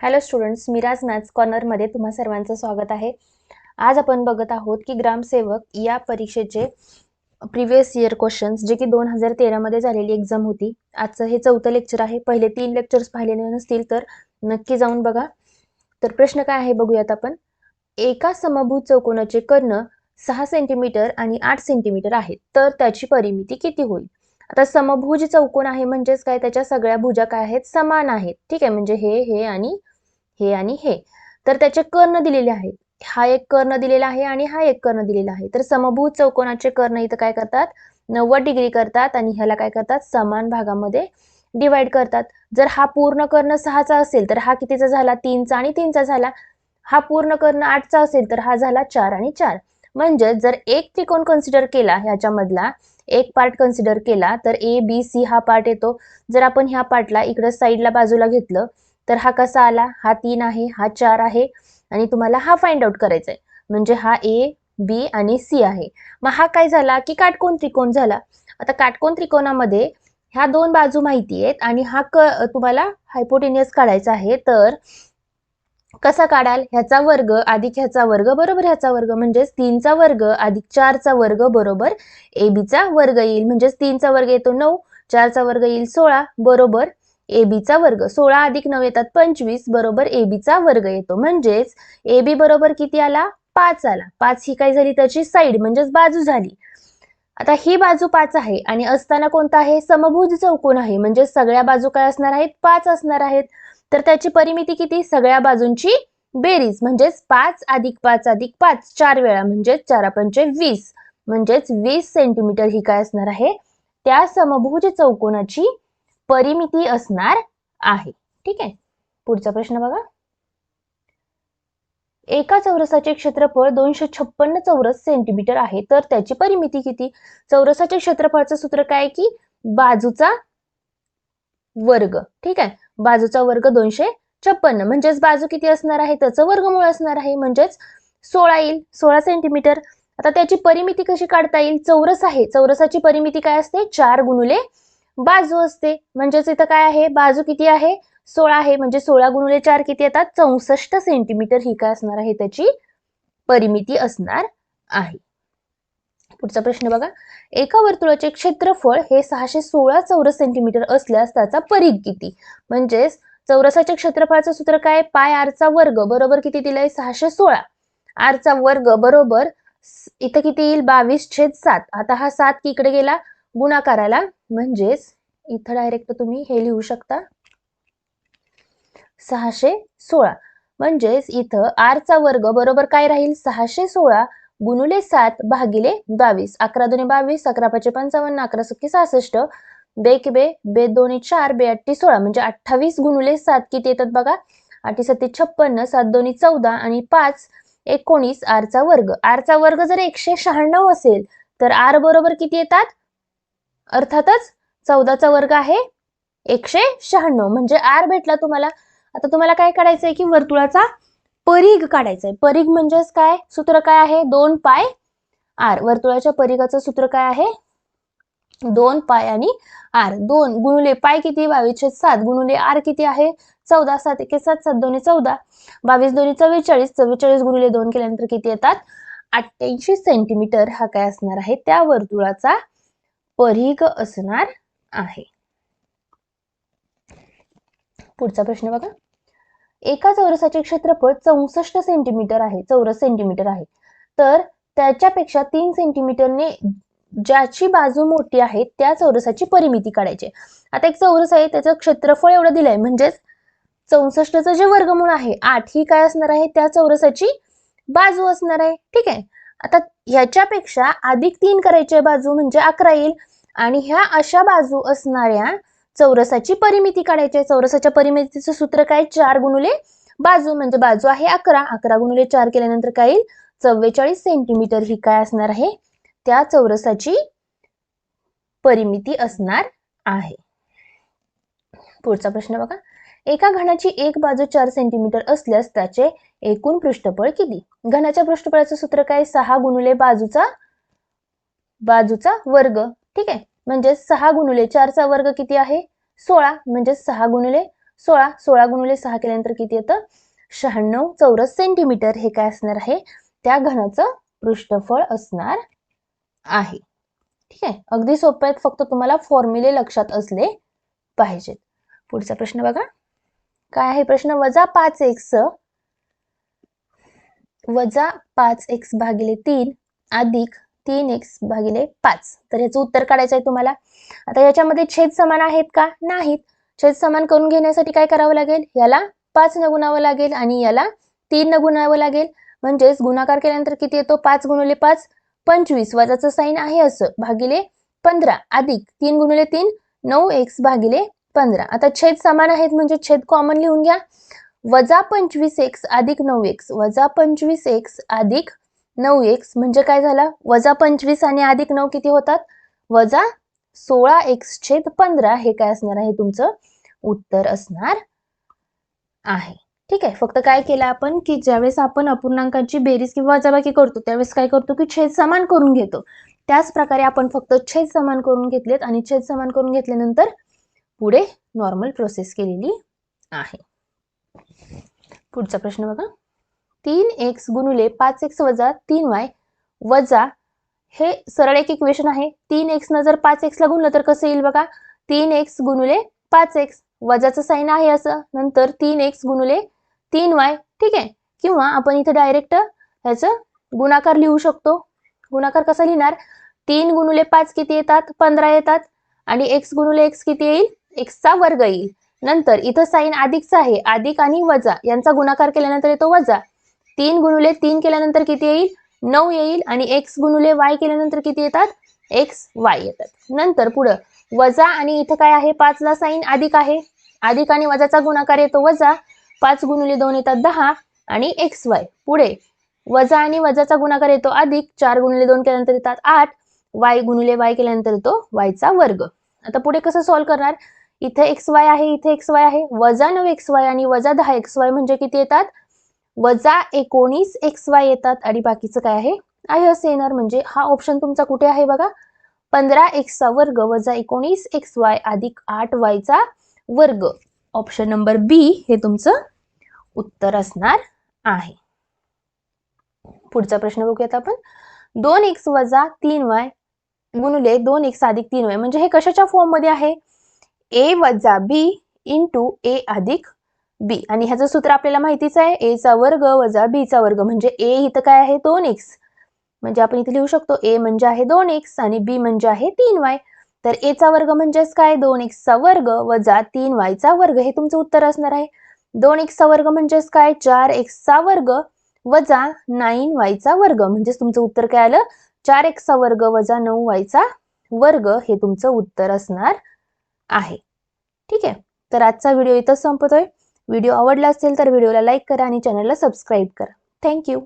Hello students Miraj maths कॉर्नरमध्ये तुम्हा सर्वांचं स्वागत आहे. आज आपण बघत आहोत की ग्रामसेवक या परीक्षेचे प्रिव्हियस इयर क्वेश्चन्स जे की दोन हजार तेरामध्ये झालेली एक्झाम होती. आजचं हे चौथं लेक्चर आहे. पहिले तीन लेक्चर्स पाहिलेले नसतील तर नक्की जाऊन बघा. तर प्रश्न काय आहे बघूयात आपण. एका समभूत चौकोनाचे कर्ण सहा सेंटीमीटर आणि आठ सेंटीमीटर आहेत. तर त्याची परिमिती किती होईल? आता समभुज चौकोन आहे म्हणजेच काय? त्याच्या सगळ्या भुजा काय आहेत? समान आहेत. ठीक आहे म्हणजे हे हे आणि हे आणि हे. तर त्याचे कर्ण दिलेले आहेत. हा एक कर्ण दिलेला आहे आणि हा एक कर्ण दिलेला आहे. तर समभूत चौकोनाचे कर्ण इथं काय करतात? नव्वद डिग्री करतात आणि ह्याला काय करतात? समान भागामध्ये डिवाइड करतात. जर हा पूर्ण कर्ण सहाचा असेल तर हा कितीचा झाला? तीनचा आणि तीनचा झाला. हा पूर्ण कर्ण आठचा असेल तर हा झाला चार आणि चार. म्हणजे जर एक त्रिकोण कन्सिडर केला ह्याच्यामधला एक पार्ट कन्सिडर केला तर ए बी सी हा पार्ट येतो. जर आपण ह्या पार्टला इकडं साईडला बाजूला घेतलं तर हा कसा आला? हा तीन आहे हा चार आहे आणि तुम्हाला हा फाइंड आउट करायचा आहे म्हणजे हा ए बी आणि सी आहे. मग हा काय झाला की काटकोण त्रिकोण झाला. आता काटकोण त्रिकोणामध्ये ह्या दोन बाजू माहिती आहेत आणि हा क तुम्हाला हायपोटेनियस काढायचा आहे. तर कसा काढाल? ह्याचा वर्ग अधिक ह्याचा वर्ग बरोबर ह्याचा वर्ग. म्हणजेच तीनचा वर्ग अधिक चारचा वर्ग बरोबर ए बीचा वर्ग येईल. म्हणजेच तीनचा वर्ग येतो नऊ चारचा वर्ग येईल सोळा बरोबर एबीचा वर्ग. सोळा अधिक नऊ येतात पंचवीस बरोबर एबीचा वर्ग येतो. म्हणजेच एबी बरोबर किती आला? पाच आला. पाच ही काय झाली? त्याची साईड म्हणजेच बाजू झाली. आता ही बाजू पाच आहे आणि असताना कोणता आहे? समभुज चौकोन आहे. म्हणजे सगळ्या बाजू काय असणार आहेत? पाच असणार आहेत. तर त्याची परिमिती किती? सगळ्या बाजूंची बेरीज. म्हणजेच पाच अधिक पाच अधिक पाच. चार वेळा म्हणजेच चार पंचे वीस. म्हणजेच वीस सेंटीमीटर ही काय असणार आहे? त्या समभुज चौकोनाची परिमिती असणार आहे. ठीक आहे? पुढचा प्रश्न बघा. एका चौरसाचे क्षेत्रफळ दोनशे छप्पन्न चौरस सेंटीमीटर आहे. तर त्याची परिमिती किती? चौरसाच्या क्षेत्रफळाचं सूत्र काय की? बाजूचा वर्ग. ठीक आहे? बाजूचा वर्ग दोनशे छप्पन्न. म्हणजेच बाजू किती असणार आहे? त्याचं वर्गमूळ असणार आहे. म्हणजेच सोळा येईल. सोळा सेंटीमीटर आता त्याची परिमिती कशी काढता येईल? चौरस आहे. चौरसाची परिमिती काय असते? चार गुणुले बाजू असते. म्हणजेच इथं काय आहे? बाजू किती आहे? सोळा आहे. म्हणजे सोळा गुणुले चार किती येतात? चौसष्ट सेंटीमीटर ही काय असणार आहे? त्याची परिमिती असणार आहे. पुढचा प्रश्न बघा. एका वर्तुळाचे क्षेत्रफळ हे सहाशे सोळा चौरस सेंटीमीटर असल्यास त्याचा परीघ किती? म्हणजेच चौरसाच्या क्षेत्रफळाचं सूत्र काय? पाय आरचा वर्ग बरोबर किती दिलाय? सहाशे सोळा. आरचा वर्ग बरोबर इथं किती येईल? बावीस छेद सात. आता हा सात की इकडे गेला. गुणाकाराला म्हणजेच इथं डायरेक्ट तुम्ही हे लिहू शकता. सहाशे सोळा. म्हणजेच इथं आरचा वर्ग बरोबर काय राहील? सहाशे सोळा गुणुले सात भागिले बावीस. अकरा दोन्ही बावीस अकरा पाचशे पंचावन्न अकरा सख्खी सहासष्ट. बेक बे बे दोन्ही चार बे अठ्ठी सोळा. म्हणजे अठ्ठावीस गुणुले सात किती येतात बघा? अठी सत्ती छप्पन्न सात दोन्ही चौदा आणि पाच एकोणीस आरचा वर्ग. आरचा वर्ग जर एकशे शहाण्णव असेल तर आर बरोबर किती येतात? अर्थातच चौदाचा वर्ग आहे. एकशे शहाण्णव. म्हणजे आर भेटला तुम्हाला. आता तुम्हाला काय काढायचंय की वर्तुळाचा परीघ काढायचा आहे परीघ म्हणजेच काय? सूत्र काय आहे? दोन पाय आर. वर्तुळाच्या परीघाचं सूत्र काय आहे? दोन पाय आणि आर. दोन गुणुले पाय किती? बावीसशे सात. गुणुले आर किती आहे? चौदा. सात एके सात सात दोन्ही चौदा. बावीस दोन्ही चव्वेचाळीस. चव्वेचाळीस गुणुले दोन केल्यानंतर किती येतात? अठ्ठ्याऐंशी सेंटीमीटर हा काय असणार आहे? त्या वर्तुळाचा परिघ असणार आहे. पुढचा प्रश्न बघा. एका चौरसाचे क्षेत्रफळ चौसष्ट सेंटीमीटर आहे चौरस सेंटीमीटर आहे. तर त्याच्यापेक्षा तीन सेंटीमीटरने ज्याची बाजू मोठी आहे त्या चौरसाची परिमिती काढायची आता एक चौरस आहे त्याचं क्षेत्रफळ एवढं दिलंय म्हणजेच चौसष्टचं जे वर्गमूळ आहे आठ ही काय असणार आहे त्या चौरसाची बाजू असणार आहे. ठीक आहे? आता ह्याच्यापेक्षा अधिक तीन करायची बाजू म्हणजे अकरा येईल. आणि ह्या अशा बाजू असणाऱ्या चौरसाची परिमिती काढायची आहे. चौरसाच्या परिमितीचं सूत्र काय? चार गुणुले बाजू म्हणजे बाजू आहे अकरा. अकरा गुणुले चार केल्यानंतर काय येईल? चव्वेचाळीस सेंटीमीटर ही काय असणार आहे? त्या चौरसाची परिमिती असणार आहे. पुढचा प्रश्न बघा. एका घनाची एक बाजू चार सेंटीमीटर असल्यास त्याचे एकूण पृष्ठफळ किती? घनाच्या पृष्ठफळाचं सूत्र काय? सहा गुणुले बाजूचा बाजूचा वर्ग. ठीक आहे? म्हणजे सहा गुणुले चारचा वर्ग किती आहे? सोळा. म्हणजे सहा गुणुले सोळा. सोळा गुणुले सहा केल्यानंतर किती येतं? शहाण्णव चौरस सेंटीमीटर हे काय असणार आहे? त्या घनाचं पृष्ठफळ असणार आहे. ठीक आहे? अगदी सोपं आहेत. फक्त तुम्हाला फॉर्म्युले लक्षात असले पाहिजेत. पुढचा प्रश्न बघा. काय आहे प्रश्न? वजा पाच एक्स. वजा पाच एक्स भागिले तीन अधिक तीन एक्स भागिले पाच. तर याचं उत्तर काढायचं आहे तुम्हाला. आता याच्यामध्ये छेद समान आहेत का? नाहीत. छेद समान करून घेण्यासाठी काय करावं लागेल? याला पाच न गुणावं लागेल आणि याला तीन न गुणावं लागेल. म्हणजेच गुणाकार केल्यानंतर किती येतो? पाच गुणिले पाच पंचवीस. वजाचं साईन आहे असं. भागिले पंधरा. अधिक तीन गुणिले तीन नऊ एक्स भागिले पंधरा. आता छेद समान आहेत म्हणजे छेद कॉमन लिहून घ्या. वजा पंचवीस एक्स अधिक नऊ एक्स वजा पंचवीस एक्स अधिक नऊ एक्स म्हणजे काय झालं? वजा पंचवीस आणि अधिक नऊ किती होतात? वजा सोळा एक्स छेद पंधरा हे काय असणार आहे? तुमचं उत्तर असणार आहे. ठीक आहे. फक्त काय केलं आपण की ज्यावेळेस आपण अपूर्णांकांची बेरीज किंवा वजाबाकी करतो त्यावेळेस काय करतो की छेद समान करून घेतो. त्याच प्रकारे आपण फक्त छेद समान करून घेतलेत आणि छेद समान करून घेतल्यानंतर पुढे नॉर्मल प्रोसेस केलेली आहे. पुढचा प्रश्न बघा. तीन एक्स गुणुले पाच एक्स वजा तीन वाय वजा हे सरळ एक इक्वेशन आहे. तीन एक्स न जर पाच एक्सला गुणलं तर कसं येईल बघा? तीन एक्स गुणुले पाच एक्स वजाचं साईन आहे असं. नंतर तीन एक्स गुणुले तीन वाय ठीक आहे? किंवा आपण इथे डायरेक्ट ह्याचं गुणाकार लिहू शकतो. गुणाकार कसा लिहिणार? तीन गुणुले पाच किती येतात? पंधरा येतात. आणि एक्स गुणुले एक्स किती येईल? एक्सचा वर्ग येईल. नंतर इथं साईन अधिकचा आहे. अधिक आणि वजा. यांचा गुणाकार केल्यानंतर येतो वजा. तीन गुणुले तीन केल्यानंतर किती येईल? नऊ येईल आणि एक्स गुणुले वाय केल्यानंतर किती येतात? एक्स वाय येतात. नंतर पुढं वजा आणि इथं काय आहे? पाचला साईन अधिक आहे. अधिक आणि वजाचा गुणाकार येतो वजा. पाच गुणुले दोन येतात दहा आणि एक्स वाय पुढे वजा आणि वजाचा गुणाकार येतो अधिक. चार गुणुले दोन केल्यानंतर येतात आठ. वाय गुणुले वाय केल्यानंतर येतो वायचा वर्ग. आता पुढे कसं सॉल्व्ह करणार? इथे एक्स वाय आहे इथे एक्स वाय आहे. वजा नऊ एक्स वाय आणि वजा दहा एक्स वाय म्हणजे किती येतात? वजा एकोणीस एक्स वाय येतात आणि बाकीचं काय आहे? आहे असं येणार. म्हणजे हा ऑप्शन तुमचा कुठे आहे बघा? पंधरा एक्सचा वर्ग वजा एकोणीस एक्स वाय अधिक आठ वायचा वर्ग. ऑप्शन नंबर बी हे तुमचं उत्तर असणार आहे. पुढचा प्रश्न बघूयात आपण. दोन एक्स वजा तीन वाय गुणले दोन एक्स अधिक तीन वाय म्हणजे हे कशाच्या फॉर्ममध्ये आहे? ए वजा बी इंटू ए अधिक बी. आणि ह्याचं सूत्र आपल्याला माहितीच आहे ए चा वर्ग वजा बी चा वर्ग. म्हणजे ए इथं काय आहे? दोन एक्स म्हणजे आपण इथे लिहू शकतो ए म्हणजे आहे दोन एक्स आणि बी म्हणजे आहे तीन वाय तर ए चा वर्ग म्हणजेच काय? दोन एक्सचा वर्ग वजा तीन वायचा वर्ग. हे तुमचं उत्तर असणार आहे. दोन एक्सचा वर्ग म्हणजेच काय? चार एक्सचा वर्ग वजा नाईन वायचा वर्ग. म्हणजेच तुमचं उत्तर काय आलं? चार एक्सचा वर्ग वजा नऊ वायचा वर्ग. हे तुमचं उत्तर असणार आहे. ठीक आहे? तर आजचा व्हिडिओ इथंच संपतोय. व्हिडिओ आवडला असेल तर व्हिडिओला लाईक करा आणि चॅनलला सबस्क्राईब करा. थँक्यू